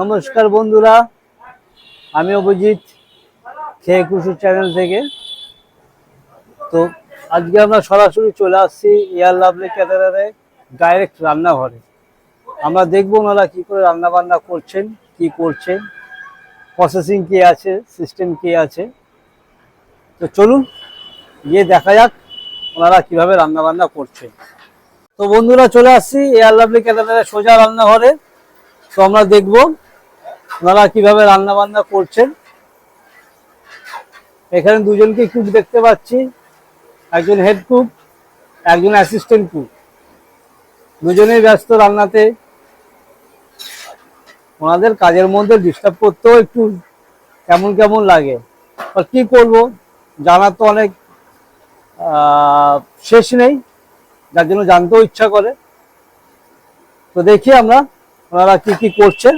নমস্কার বন্ধুরা, আমি অভিজিৎ খেয়ে কুসুর চ্যানেল থেকে। তো আজকে আমরা সরাসরি চলে আসছি এয়ার লাভলি ক্যাটারারে ডাইরেক্ট রান্নাঘরে। আমরা দেখব ওনারা কী করে রান্নাবান্না করছেন, কি করছেন প্রসেসিং কি আছে সিস্টেম কি আছে। তো চলুন, গিয়ে দেখা যাক ওনারা কীভাবে রান্নাবান্না করছেন। তো বন্ধুরা, চলে আসছি এয়ার লাভলি ক্যাটারারে সোজা রান্নাঘরে। তো আমরা দেখব ওনারা কীভাবে রান্না বান্না করছেন? এখানে দুজনকে কুক দেখতে পাচ্ছি। একজন হেড কুক একজন অ্যাসিস্ট্যান্ট কুক দুজনেই ব্যস্ত রান্নাতে। ওনাদের কাজের মধ্যে ডিস্টার্ব করতেও একটু কেমন কেমন লাগে। কি করব? জানার তো অনেক শেষ নেই। যার জন্য জানতেও ইচ্ছা করে। তো দেখি আমরা ওনারা কি কি করছে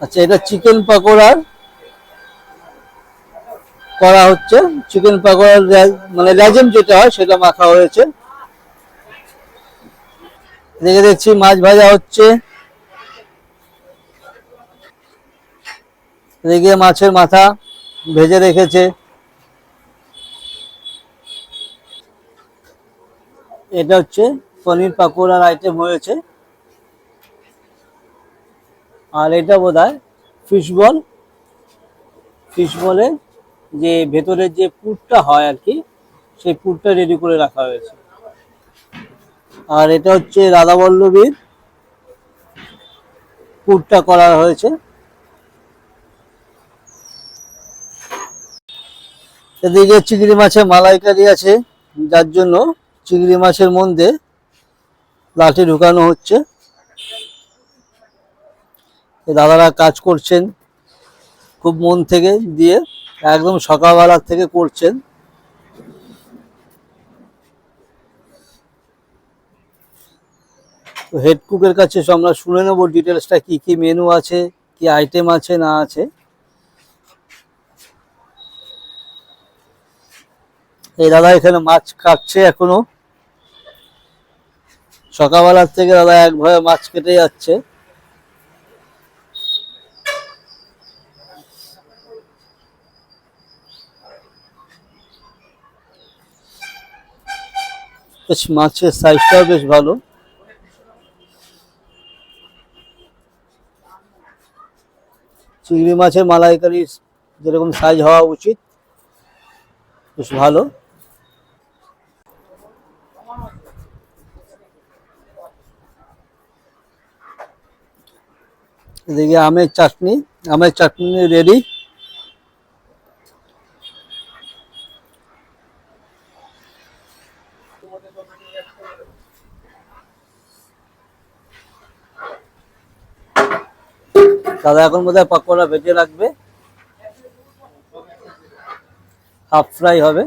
আচ্ছা এটা চিকেন পাকোড়ার করা হচ্ছে। চিকেন পাকোড়ার মানে লেজেম যেটা হয়, সেটা মাখা হয়েছে। দেখে দেখছি মাছ ভাজা হচ্ছে। এদিকে মাছের মাথা ভেজে রেখেছে। এটা হচ্ছে পনির পাকোড়ার আইটেম হয়েছে। আর এটা বোধ হয় ফিশ বল ফিশ বলে যে ভেতরের যে পুরটা হয় আর কি, সেই পুরটা রেডি করে রাখা হয়েছে। আর এটা হচ্ছে রাধা বল্লবীর পুরটা করা হয়েছে। এদিকে চিংড়ি মাছের মালাইকারি আছে, যার জন্য চিংড়ি মাছের মধ্যে লাঠি ঢুকানো হচ্ছে। দাদারা কাজ করছেন খুব মন থেকে দিয়ে একদম সকালবেলা থেকে করছেন। তো হেড কুকের কাছে আমরা শুনে নেব ডিটেলসটা কি কি মেনু আছে, কি আইটেম আছে, না আছে। এই দাদা এখানে মাছ কাটছে এখনও। সকালবেলার থেকে দাদা একভাবে মাছ কেটে যাচ্ছে। বেশ, মাছের সাইজটাও বেশ ভালো। চিংড়ি মাছের মালাইকারি যেরকম সাইজ হওয়া উচিত, বেশ ভালো। এদিকে আমের চাটনি আমের চাটনি রেডি দাদা, এখন বোধহয় পাকোড়া ভেজে রাখবে। হাফ ফ্রাই হবে।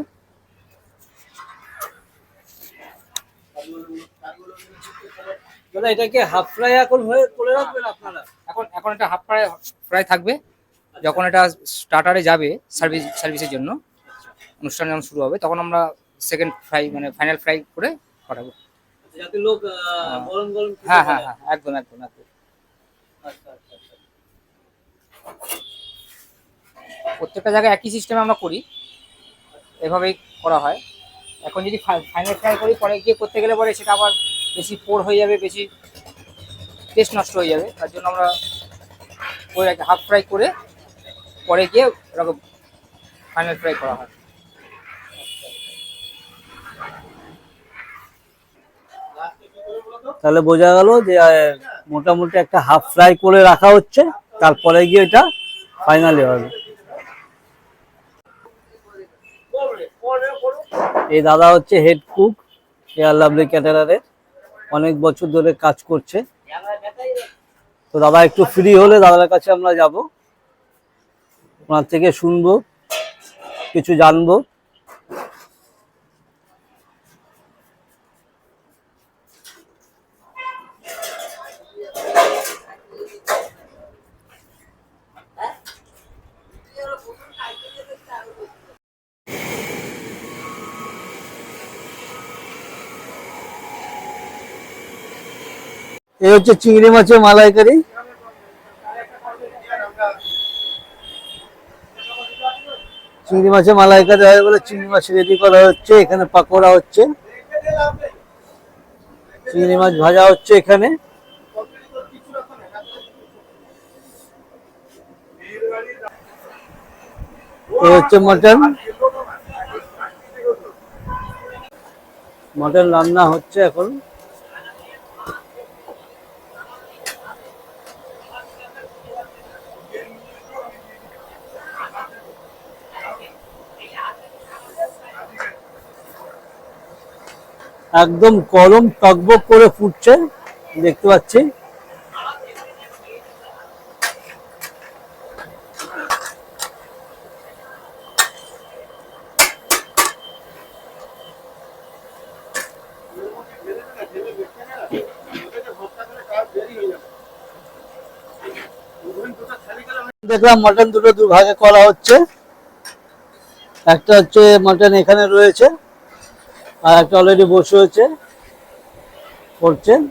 দাদা, এটাকে হাফ ফ্রাই এখন হয়ে এখন এখন এটা হাফ ফ্রাই ফ্রাই থাকবে। যখন এটা স্টার্টারে যাবে সার্ভিস সার্ভিসের জন্য অনুষ্ঠান যখন শুরু হবে, তখন আমরা সেকেন্ড ফ্রাই মানে ফাইনাল ফ্রাই করে পাঠাবো যাতে লোক গরম গরম হ্যাঁ হ্যাঁ হ্যাঁ একদম একদম একদম। আচ্ছা, আচ্ছা, আচ্ছা। প্রত্যেকটা জায়গায় একই সিস্টেমে আমরা করি। এভাবেই করা হয়। এখন যদি ফাইনাল ফ্রাই করি পরে গিয়ে করতে গেলে পরে সেটা আবার বেশি পোর হয়ে যাবে বেশি টেস্ট নষ্ট হয়ে যাবে। তার জন্য আমরা ওই হাফ ফ্রাই করে পরে গিয়ে ওরকম ফাইনাল ফ্রাই করা হয়। তাহলে বোঝা গেল যে মোটামুটি একটা হাফ ফ্রাই করে রাখা হচ্ছে, তারপরে গিয়ে এটা ফাইনালি হবে। এই দাদা হচ্ছে হেড কুক এয়ার লাভলি ক্যাটারারের অনেক বছর ধরে কাজ করছে। তো দাদা একটু ফ্রি হলে দাদার কাছে আমরা যাব। ওনার থেকে শুনব, কিছু জানব। এই হচ্ছে চিংড়ি মাছের মালাইকারি। চিংড়ি মাছের মালাইকারি হয়ে গেলে চিংড়ি মাছ রেডি করা হচ্ছে, এখানে পাকোড়া হচ্ছে। চিংড়ি মাছ ভাজা হচ্ছে এখানে। হচ্ছে মটন। মটন রান্না হচ্ছে এখন। একদম গরম টকবক করে ফুটছে, দেখতে পাচ্ছি। দেখলাম মটন দুটো দুভাগে করা হচ্ছে। একটা হচ্ছে মটন এখানে রয়েছে। আর একটা অলরেডি বসে হয়েছে। করছেন।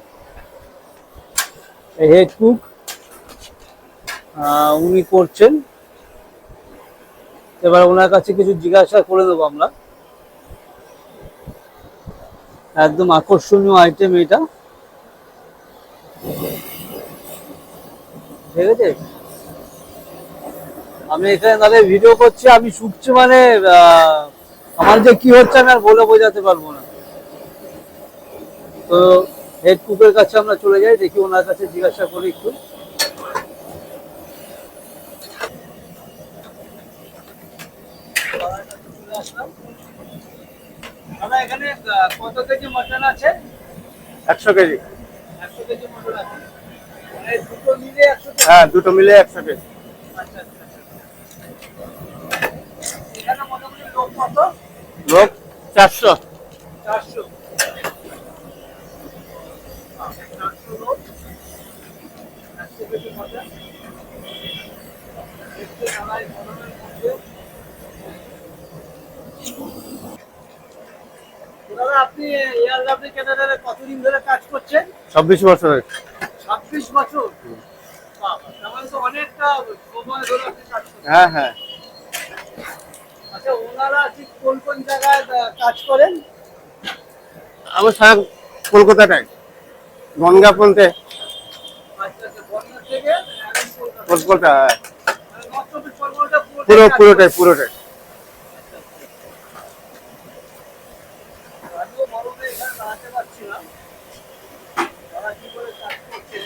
হেড কুক উনি করছেন। এবার ওনার কাছে কিছু জিজ্ঞাসা করে দেবো আমরা। একদম আকর্ষণীয় আইটেম এটা। ঠিক আছে? আমি এখানে দাঁড়িয়ে ভিডিও করছি, আমি শুকছি মানে আমার যে কি হচ্ছে আমি আর বলে বোঝাতে পারব না। তো হেড কুকের কাছে আমরা চলে যাই দেখি ওনার কাছে জিজ্ঞাসা করি একটু। এখানে কত কেজি মটন আছে? একশো কেজি। একশো কেজি মটন আছে। মানে দুটো মিলে একশো হ্যাঁ দুটো মিলে একশো কেজি। আচ্ছা আচ্ছা আচ্ছা। এখানে মোটামুটি লোক কত? লোক চারশো। আপনি এয়ার কতদিন ধরে কাজ করছেন? চব্বিশ বছরের ছাব্বিশ বছর? মানে অনেকটা সময় ধরে আপনি কাজ করছেন। হ্যাঁ হ্যাঁ। আচ্ছা ওনারা ঠিক কোন কোন জায়গায় কাজ করেন আমার সারা কলকাতাটাই গঙ্গাপন্থে আচ্ছা আচ্ছা এখন কলকাতা। হ্যাঁ। মানে পুরো পুরোটাই পুরোটাই করেন। আমিও গরমে এখানে দাঁড়াতে পারছি না তারা কি করে কাজ করছে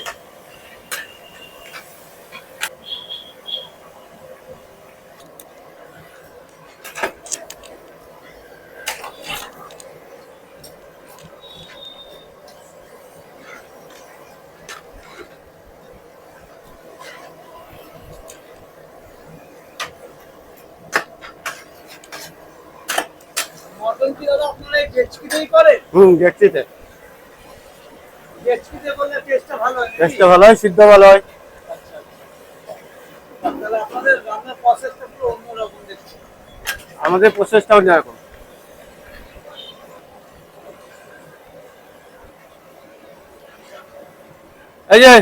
মটন কি দাদা আপনারা এই ডেচকিতেই করেন হুম করলে টেস্টটা ভালো হয় টেস্টটা ভালো হয় সিদ্ধ ভালো হয়। আচ্ছা, আচ্ছা। তাহলে আপনাদের রান্নার প্রসেসটা পুরো অন্যরকম দেখছি। আমাদের প্রসেসটাও যেরকম এই যে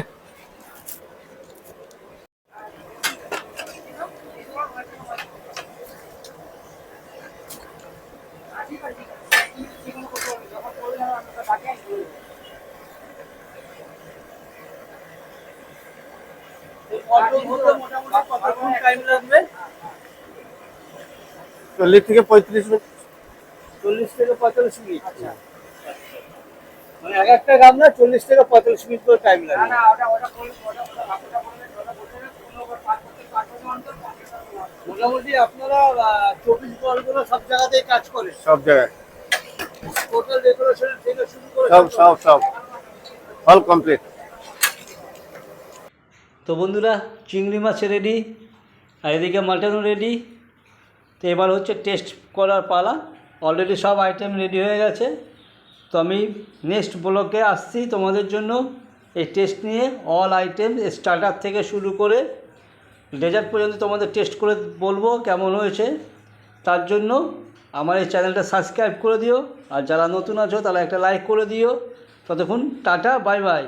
টাইম লাগবে চল্লিশ থেকে পঁয়ত্রিশ মিনিট। চল্লিশ থেকে পঁয়তাল্লিশ মিনিট? আচ্ছা। মানে এক একটা গামলা চল্লিশ থেকে পঁয়তাল্লিশ মিনিট করে টাইম লাগে। মোটামুটি আপনারা চব্বিশ ঘণ্টা সব জায়গাতেই কাজ করেন। সব জায়গায়। টোটাল ডেকোরেশন থেকে শুরু করে সব সব সব। অল কমপ্লিট তো বন্ধুরা চিংড়ি মাছ রেডি আর এদিকে মাটনও রেডি তো এবার হচ্ছে টেস্ট করার পালা। অলরেডি সব আইটেম রেডি হয়ে গেছে। তো আমি নেক্সট ব্লকে আসছি তোমাদের জন্য এই টেস্ট নিয়ে। অল আইটেম স্টার্টার থেকে শুরু করে ডেজার্ট পর্যন্ত তোমাদের টেস্ট করে বলব কেমন হয়েছে। তার জন্য আমার এই চ্যানেলটা সাবস্ক্রাইব করে দিও। আর যারা নতুন আছো তারা একটা লাইক করে দিও। ততক্ষণ টাটা বাই বাই